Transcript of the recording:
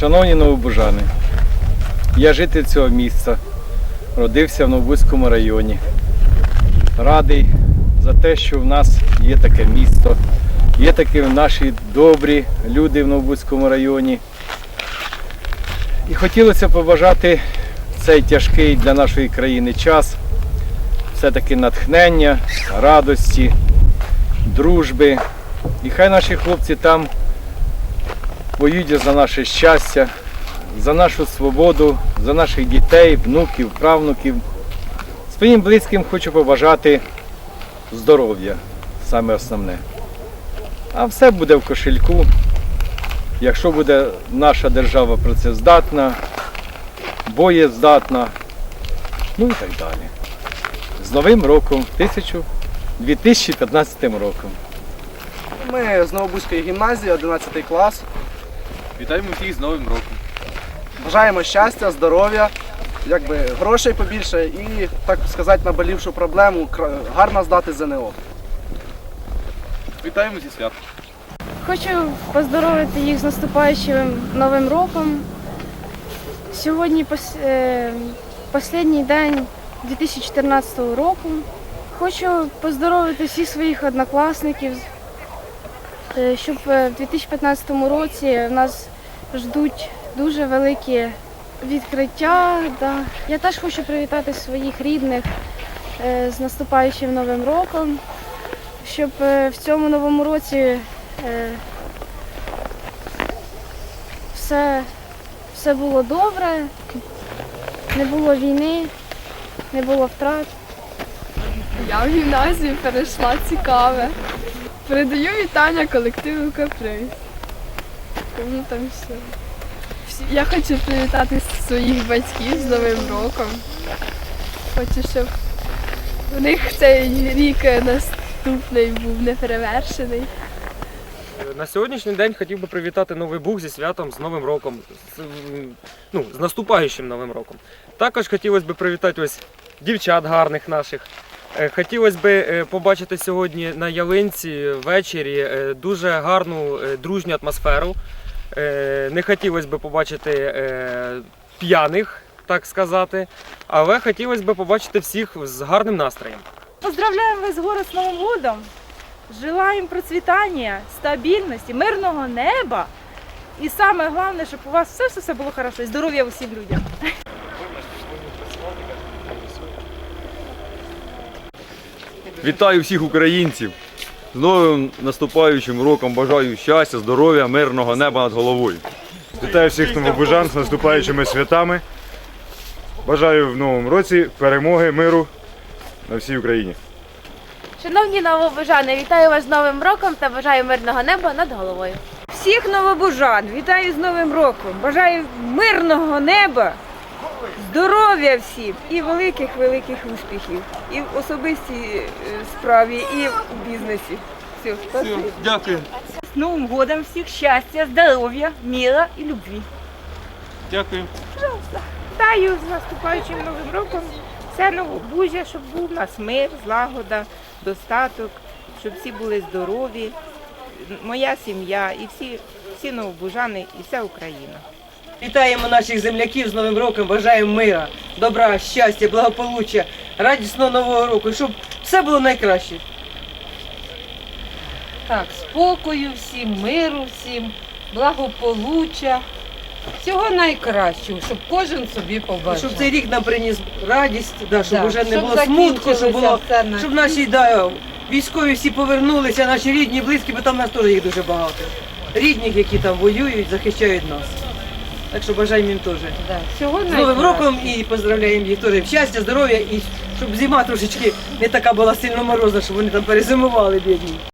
Шановні новобужани, я житель цього міста, родився в Новобузькому районі. Радий за те, що в нас є таке місто, є такі наші добрі люди в Новобузькому районі. І хотілося побажати цей тяжкий для нашої країни час все-таки натхнення, радості, дружби. І хай наші хлопці там воюють за наше щастя, за нашу свободу, за наших дітей, внуків, правнуків. Своїм близьким хочу побажати здоров'я, саме основне. А все буде в кошельку, якщо буде наша держава працездатна, боєздатна, ну і так далі. З Новим роком, 2015 роком. Ми з Новобузької гімназії, 11 клас. Вітаємо всіх з Новим роком. Бажаємо щастя, здоров'я, якби грошей побільше і, так сказати, наболівшу проблему гарно здати ЗНО. Вітаємо зі святом. Хочу поздоровити їх з наступаючим Новим роком. Сьогодні пос- е, останній день 2014 року. Хочу поздоровити всіх своїх однокласників, е, щоб е, в 2015 році в нас ждуть дуже великі відкриття. Да. Я теж хочу привітати своїх рідних е, з наступаючим Новим роком, щоб е, в цьому новому році е, все, все було добре, не було війни, не було втрат. Я в гімназію перейшла цікаве. Передаю вітання колективу Каприз. Кому там все. Я хочу привітати своїх батьків з Новим роком. Хочу, щоб у них цей рік наступний був неперевершений. На сьогоднішній день хотів би привітати Новий Буг зі святом, з Новим роком, з, ну, з наступаючим Новим роком. Також хотілося б привітати ось дівчат гарних наших. Е, Хотілося б е, побачити сьогодні на ялинці ввечері е, дуже гарну е, дружню атмосферу. Е, Не хотілося б побачити е, п'яних, так сказати, але хотілося б побачити всіх з гарним настроєм. Поздравляем вас, город, с Новым годом! Желаем процветания, стабильности, мирного неба. І саме головне, щоб у вас все, все, все було хорошо. І здоров'я усім людям. Вітаю всіх українців з новим наступаючим роком. Бажаю щастя, здоров'я, мирного неба над головою. Вітаю всіх новобужан з наступаючими святами. Бажаю в новому році перемоги, миру на всій Україні. Шановні новобужани, вітаю вас з Новим роком та бажаю мирного неба над головою. Всіх новобужан вітаю з Новим роком. Бажаю мирного неба, здоров'я всім і великих-великих успіхів. І в особистій е, справі, і в бізнесі. Все, спасибо. Дякую. З Новим годом всіх щастя, здоров'я, міра і любві. Дякую. Вітаю з наступаючим новим роком. Все новобужжя, щоб був у нас мир, злагода, достаток, щоб всі були здорові, моя сім'я і всі, всі новобужани, і вся Україна. Вітаємо наших земляків з Новим роком, бажаємо мира, добра, щастя, благополуччя, радісного нового року, щоб все було найкраще. Так, спокою всім, миру всім, благополуччя. Всього найкращого, щоб кожен собі побачив. Щоб цей рік нам приніс радість, да, щоб Да, вже не щоб було смутку, щоб було, на- щоб наші да, військові всі повернулися, наші рідні, близькі, бо там нас теж їх дуже багато. Рідних, які там воюють, захищають нас. Так що бажаємо їм теж. Да, всього З Новим роком і поздравляємо їх теж. Щастя, здоров'я і щоб зима трошечки не така була сильно морозна, щоб вони там перезимували, бідні.